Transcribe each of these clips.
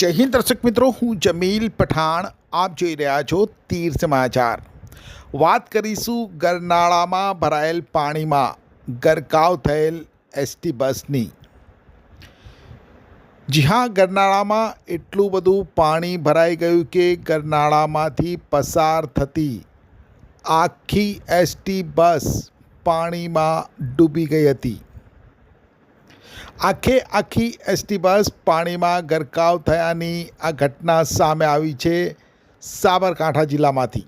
જય હિન્દ દર્શક મિત્રો હું જમીલ પઠાણ આપ જોઈ રહ્યા છો તીર સમાચાર વાત કરીશું ગરનાળામાં ભરાયેલ પાણીમાં ગરકાવ થયેલ એસટી બસની જી હા ગરનાળામાં એટલું બધું પાણી ભરાઈ ગયું કે ગરનાળામાંથી પસાર થતી આખી એસટી બસ પાણીમાં ડૂબી ગઈ હતી આખે આખી એસટી બસ પાણીમાં ગરકાવ થયાની આ ઘટના સામે આવી છે સાબરકાંઠા જિલ્લામાંથી.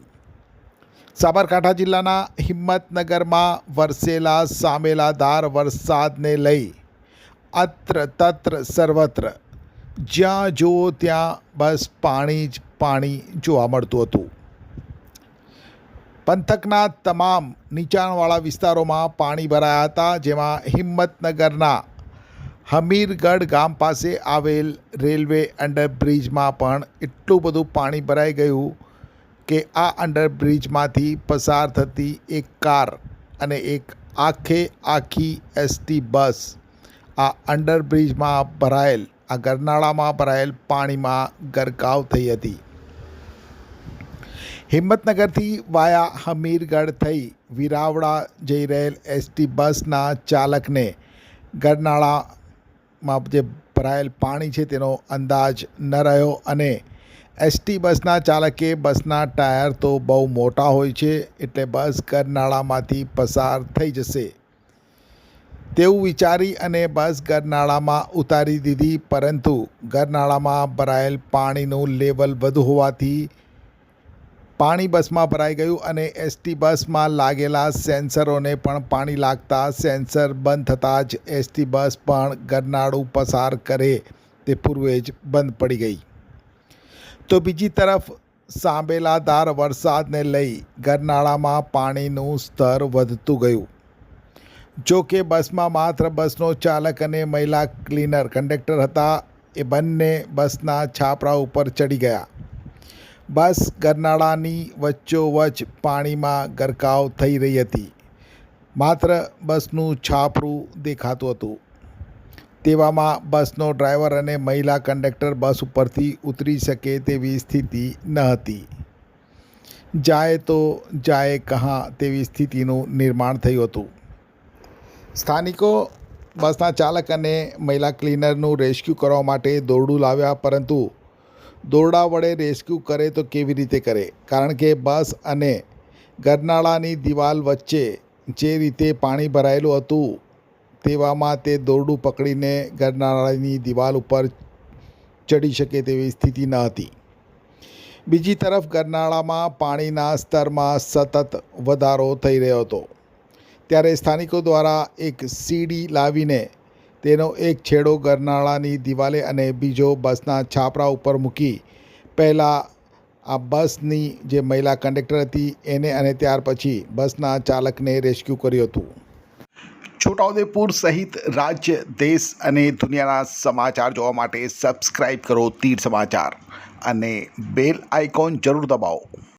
સાબરકાંઠા જિલ્લાના હિંમતનગરમાં વરસેલા સામેલાધાર વરસાદને લઈ અત્ર તત્ર સર્વત્ર જ્યાં જુઓ ત્યાં બસ પાણી જ પાણી જોવા મળતું હતું. પંથકના તમામ નીચાણવાળા વિસ્તારોમાં પાણી ભરાયા હતા, જેમાં હિંમતનગરના હમીરગઢ ગામ પાસે આવેલ રેલવે અંડરબ્રિજમાં પણ એટલું બધું પાણી ભરાઈ ગયું કે આ અંડરબ્રિજમાંથી પસાર થતી એક કાર અને એક આખે આખી એસટી બસ આ અંડરબ્રિજમાં ભરાયેલ, આ ગરનાળામાં ભરાયેલ પાણીમાં ગરકાવ થઈ હતી. હિંમતનગરથી વાયા હમીરગઢ થઈ વિરાવડા જઈ રહેલ એસટી બસના ચાલકને ગરનાળામાં જે ભરાયેલ પાણી છે તેનો અંદાજ ન રહ્યો અને એસટી બસના ચાલકે બસના ટાયર તો બહુ મોટા હોય છે એટલે બસ ગરનાળામાંથી પસાર થઈ જશે. તેવું વિચારી અને બસ ગરનાળામાં ઉતારી દીધી, પરંતુ ગરનાળામાં ભરાયેલ પાણીનું લેવલ વધુ હોવાથી પાણી બસમાં ભરાઈ ગયું અને એસટી બસમાં લાગેલા સેન્સરોને પણ પાણી લાગતા સેન્સર બંધ થતાં જ એસટી બસ પણ ગરનાળું પસાર કરે. તે પૂર્વે જ બંધ પડી ગઈ. તો બીજી તરફ સાંબેલાધાર વરસાદને લઈ ગરનાળામાં પાણીનું સ્તર વધતું ગયું. જો કે બસમાં માત્ર બસનો ચાલક અને મહિલા ક્લીનર કંડક્ટર હતા. એ બંને બસના છાપરા ઉપર ચડી ગયા. બસ ગરનાળાની વચ્ચોવચ પાણીમાં ગરકાવ થઈ રહી હતી. માત્ર બસનું છાપરું દેખાતું હતું. તેવામાં બસનો ડ્રાઈવર અને મહિલા કંડક્ટર બસ ઉપરથી ઉતરી શકે તેવી સ્થિતિ ન હતી. જાય તો જાય કહાં તેવી સ્થિતિનું નિર્માણ થયું હતું. સ્થાનિકો બસના ચાલક અને મહિલા ક્લીનરનું રેસ્ક્યુ કરવા માટે દોરડું લાવ્યા, પરંતુ દોરડા વડે રેસ્ક્યુ કરે તો કેવી રીતે કરે? કારણ કે બસ અને ગરનાળાની દિવાલ વચ્ચે જે રીતે પાણી ભરાયેલું હતું, તેવામાં તે દોરડું પકડીને ગરનાળાની દિવાલ ઉપર ચડી શકે તેવી સ્થિતિ ન હતી. બીજી તરફ ગરનાળામાં પાણીના સ્તરમાં સતત વધારો થઈ રહ્યો હતો. ત્યારે સ્થાનિકો દ્વારા એક સીડી લાવીને તેનો એક છેડો ગરનાળાની દિવાલે અને બીજો બસના છાપરા ઉપર મૂકી. પહેલાં આ બસની જે મહિલા કંડક્ટર હતી એને અને ત્યાર પછી બસના ચાલકને રેસ્ક્યુ કર્યું હતું. છોટાઉદેપુર સહિત રાજ્ય, દેશ અને દુનિયાના સમાચાર જોવા માટે સબસ્ક્રાઈબ કરો તીર સમાચાર અને બેલ આઇકોન જરૂર દબાવો.